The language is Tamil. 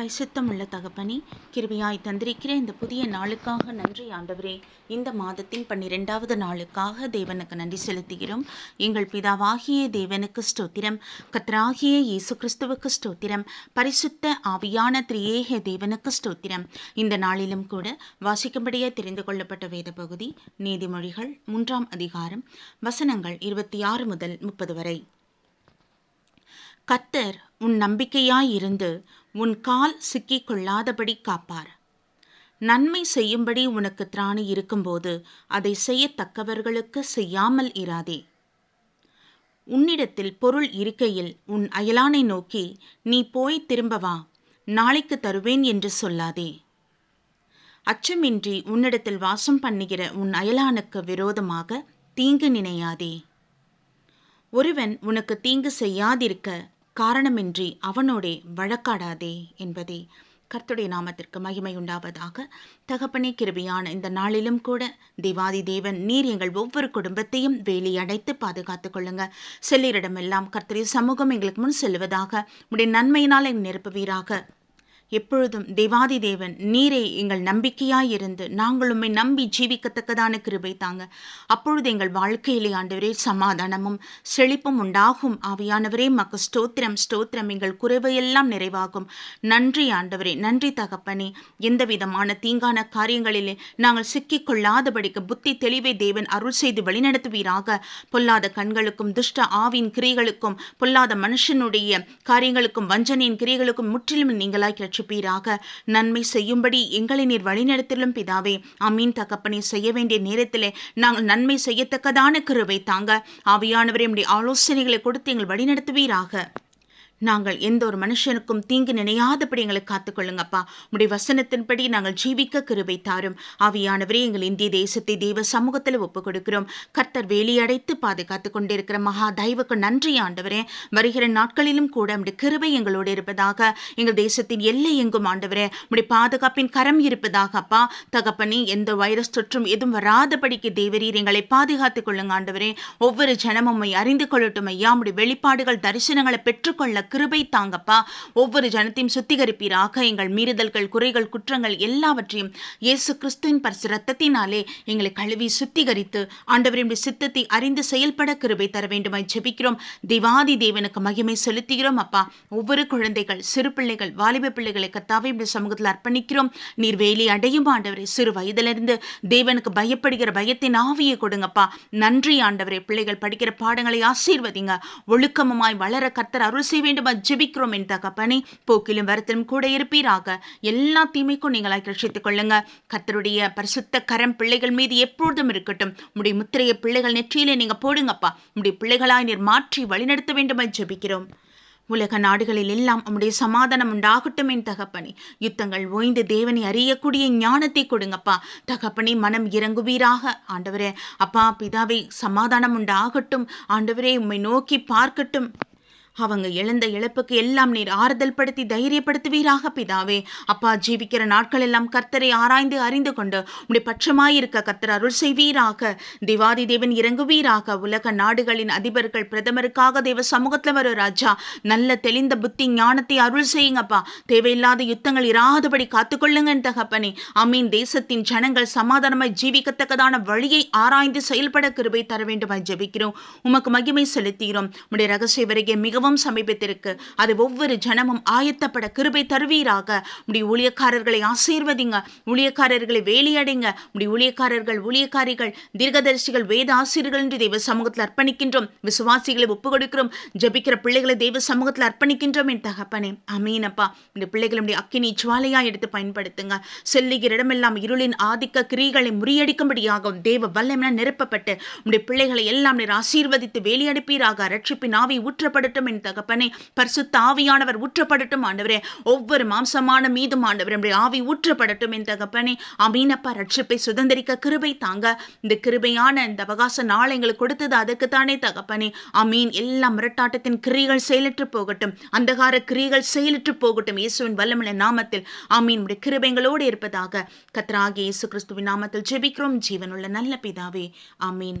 பரிசுத்தம் உள்ள தகப்பனே கிருபையாய் தந்திருக்கிற இந்த புதிய நாளுக்காக நன்றி ஆண்டவரே. இந்த மாதத்தின் பன்னிரெண்டாவது நாளுக்காக தேவனுக்கு நன்றி செலுத்துகிறோம். எங்கள் பிதாவாகிய தேவனுக்கு ஸ்தோத்திரம். கத்ராகிய இயேசு கிறிஸ்துவுக்கு ஸ்தோத்திரம். பரிசுத்த ஆவியான திரியேக தேவனுக்கு ஸ்தோத்திரம். இந்த நாளிலும் கூட வாசிக்கும்படியே தெரிந்து கொள்ளப்பட்ட வேத பகுதி நீதிமொழிகள் மூன்றாம் அதிகாரம் வசனங்கள் இருபத்தி ஆறு முதல் முப்பது வரை. கத்தர் உன் நம்பிக்கையாயிருந்து உன் கால் சிக்கிக் கொள்ளாதபடி காப்பார். நன்மை செய்யும்படி உனக்கு திராணி இருக்கும்போது அதை செய்யத்தக்கவர்களுக்கு செய்யாமல் இராதே. உன்னிடத்தில் பொருள் இருக்கையில் உன் அயலானை நோக்கி நீ போய் திரும்ப வா நாளைக்கு தருவேன் என்று சொல்லாதே. அச்சமின்றி உன்னிடத்தில் வாசம் பண்ணுகிற உன் அயலானுக்கு விரோதமாக தீங்கு நினையாதே. ஒருவன் உனக்கு தீங்கு செய்யாதிருக்க காரணமின்றி அவனோடே வழக்காடாதே என்பதே கர்த்துடைய நாமத்திற்கு மகிமை உண்டாவதாக தகப்பனே கிருபியான இந்த நாளிலும் கூட தேவாதி தேவன் நீர் எங்கள் ஒவ்வொரு குடும்பத்தையும் வேலி அடைத்து பாதுகாத்து கொள்ளுங்க. செல்லிரிடமெல்லாம் கர்த்தரிய சமூகம் எங்களுக்கு முன் செல்வதாக உடைய நன்மையினால் என் நிரப்புவீராக. எப்பொழுதும் தேவாதி தேவன் நீரே எங்கள் நம்பிக்கையாயிருந்து நாங்கள் நம்பி ஜீவிக்கத்தக்கதான கிருபை தாங்க. அப்பொழுது எங்கள் வாழ்க்கையிலே ஆண்டவரே சமாதானமும் செழிப்பும் உண்டாகும். ஆவியானவரே மக்கு ஸ்தோத்திரம் ஸ்தோத்திரம். எங்கள் குறைவையெல்லாம் நிறைவாகும். நன்றி ஆண்டவரே நன்றி தகப்பனே. எந்த விதமான தீங்கான காரியங்களிலே நாங்கள் சிக்கிக் கொள்ளாதபடிக்கு புத்தி தெளிவை தேவன் அருள் செய்து வழிநடத்துவீராக. பொல்லாத கண்களுக்கும் துஷ்ட ஆவின் கிரிகளுக்கும் பொல்லாத மனுஷனுடைய காரியங்களுக்கும் வஞ்சனையின் கிரிகளுக்கும் முற்றிலும் நீங்களாய் பீராக நன்மை செய்யும்படி எங்களை நீர் வழிநடத்திலும் பிதாவே. அமீன். தகப்பனை செய்ய வேண்டிய நேரத்திலே நாங்கள் நன்மை செய்யத்தக்கதான கிருவை தாங்க. ஆவியானவரே ஆலோசனைகளை கொடுத்து எங்கள் வழிநடத்துவீராக. நாங்கள் எந்த ஒரு மனுஷனுக்கும் தீங்கு நினையாதபடி எங்களை காத்துக்கொள்ளுங்கப்பா. உடைய வசனத்தின்படி நாங்கள் ஜீவிக்க கிருபை தாரும். ஆவியானவரே எங்கள் இந்திய தேசத்தை தெய்வ சமூகத்தில் ஒப்புக் கொடுக்கிறோம் கர்த்தர் வேலியடைத்து பாதுகாத்து கொண்டிருக்கிற மகா தெய்வக்கு நன்றி ஆண்டவரே. வருகிற நாட்களிலும் கூட உடைய கிருபை எங்களோடு இருப்பதாக எங்கள் தேசத்தின் எல்லை எங்கும் ஆண்டவரே. உடைய பாதுகாப்பின் கரம் இருப்பதாக அப்பா. தகப்பனே எந்த வைரஸ் தொற்றும் எதுவும் வராதபடிக்கு தேவரீர் எங்களை பாதுகாத்துக் கொள்ளுங்க ஆண்டவரே. ஒவ்வொரு ஜனமும் அறிந்து கொள்ளட்டும் ஐயா. உடைய வெளிப்பாடுகள் தரிசனங்களை பெற்றுக்கொள்ள கிருபை தாங்கப்பா. ஒவ்வொரு ஜனத்தையும் சுத்திகரிப்பீராக. எங்கள் மீறுதல்கள் குறைகள் குற்றங்கள் எல்லாவற்றையும் இயேசு கிறிஸ்துவின் பரிசு ரத்தத்தினாலே எங்களை கழுவி சுத்திகரித்து ஆண்டவரின் சித்தத்தை அறிந்து செயல்பட கிருபை தர வேண்டுமாய் ஜெபிக்கிறோம். திவாதி தேவனுக்கு மகிமை செலுத்துகிறோம் அப்பா. ஒவ்வொரு குழந்தைகள் சிறு பிள்ளைகள் வாலிப பிள்ளைகளை கத்தாவை இப்படி சமூகத்தில் அர்ப்பணிக்கிறோம். நீர் வேலி அடையும் ஆண்டவரே. சிறு வயதிலிருந்து தேவனுக்கு பயப்படுகிற பயத்தின் ஆவியை கொடுங்கப்பா. நன்றி ஆண்டவரே. பிள்ளைகள் படிக்கிற பாடங்களை ஆசீர்வதிங்க. ஒழுக்கமுமாய் வளர கர்த்தர் அருள் செய்ய வேண்டும். வேண்டுமா ஜெபிக்கிறோம் என் தகப்பனே? போக்கிலும் வரத்திலும் கூட இருப்பீராக. எல்லா தீமைக்கும் நீங்களாய் ரட்சித்துக் கொள்ளுங்க. கத்தருடைய பரிசுத்த கரம் பிள்ளைகள் மீது எப்பொழுதும் இருக்கட்டும். உடைய முத்திரைய பிள்ளைகள் நெற்றியிலே நீங்க போடுங்கப்பா. உடைய பிள்ளைகளாய் நீர் மாற்றி வழிநடத்த வேண்டுமா ஜெபிக்கிறோம். உலக நாடுகளில் எல்லாம் உம்முடைய சமாதானம் உண்டாகட்டும் என் தகப்பனே. யுத்தங்கள் ஓய்ந்து தேவனை அறியக்கூடிய ஞானத்தை கொடுங்கப்பா. தகப்பனே மனம் இறங்குவீராக. ஆண்டவரே அப்பா பிதாவை சமாதானம் உண்டாகட்டும். ஆண்டவரே உம்மை நோக்கி பார்க்கட்டும். அவங்க இழந்த இழப்புக்கு எல்லாம் நீர் ஆறுதல் படுத்தி தைரியப்படுத்துவீராக பிதாவே. அப்பா ஜீவிக்கிற நாட்கள் எல்லாம் கர்த்தரை ஆராய்ந்து அறிந்து கொண்டு உடைய பட்சமாயிருக்க கர்த்தர் அருள் செய்வீராக. திவாதி தேவன் இறங்குவீராக. உலக நாடுகளின் அதிபர்கள் பிரதமருக்காக தேவ சமூகத்தில் வரும் ராஜா. நல்ல தெளிந்த புத்தி ஞானத்தை அருள் செய்யுங்கப்பா. தேவையில்லாத யுத்தங்கள் இராதபடி காத்துக்கொள்ளுங்க தகப்பனே. அமீன் தேசத்தின் ஜனங்கள் சமாதானமாய் ஜீவிக்கத்தக்கதான வழியை ஆராய்ந்து செயல்பட கிருபை தர வேண்டுமாய் ஜெபிக்கிறோம். உமக்கு மகிமை செலுத்துகிறோம். உடைய ரகசிய வருகை மிகவும் மிகவும் சமீபத்திற்கு அது ஒவ்வொரு ஜனமும் ஆயத்தப்பட கிருபை தருவீராக. உடைய ஊழியக்காரர்களை ஆசீர்வதிங்க. ஊழியக்காரர்களை வேலியடைங்க. உடைய ஊழியக்காரர்கள் ஊழியக்காரிகள் தீர்க்கதரிசிகள் வேத ஆசிரியர்கள் என்று தெய்வ சமூகத்தில் அர்ப்பணிக்கின்றோம். விசுவாசிகளை ஒப்புக் கொடுக்கிறோம் ஜபிக்கிற பிள்ளைகளை தெய்வ சமூகத்தில் அர்ப்பணிக்கின்றோம் என் தகப்பனே. அமீனப்பா இந்த பிள்ளைகளுடைய அக்கினி ஜுவாலையா எடுத்து பயன்படுத்துங்க. செல்லுகிற இடமெல்லாம் இருளின் ஆதிக்க கிரிகளை முறியடிக்கும்படியாகவும் தேவ வல்லமென நிரப்பப்பட்டு உடைய பிள்ளைகளை எல்லாம் நீர் ஆசீர்வதித்து வேலியடைப்பீராக. ரட்சிப்பின் ஆவி ஊற்றப்படட்டும் என் தகப்பனே பரிசுத்த ஆவியானவர் ஊற்றப்படட்டும் ஆண்டவரே. ஒவ்வொரு மாம்சமான மீதும் ஆண்டவர் ஆவி ஊற்றப்படட்டும் என் தகப்பனே. அமீனப்பா ரட்சிப்பை சுதந்திரிக்க கிருபை தாங்க. இந்த கிருபையான இந்த அவகாச நாள் எங்களுக்கு கொடுத்தது அதுக்குத்தானே தகப்பனே. அமீன் எல்லா மிரட்டாட்டத்தின் கிரிகள் செயலற்று போகட்டும். அந்தகார கிரிகள் செயலற்று போகட்டும். இயேசுவின் வல்லமுள்ள நாமத்தில் அமீன் உடைய கிருபைங்களோடு இருப்பதாக கத்ராகி இயேசு கிறிஸ்துவின் நாமத்தில் ஜெபிக்கிறோம். ஜீவனுள்ள நல்ல பிதாவே. ஆமீன்.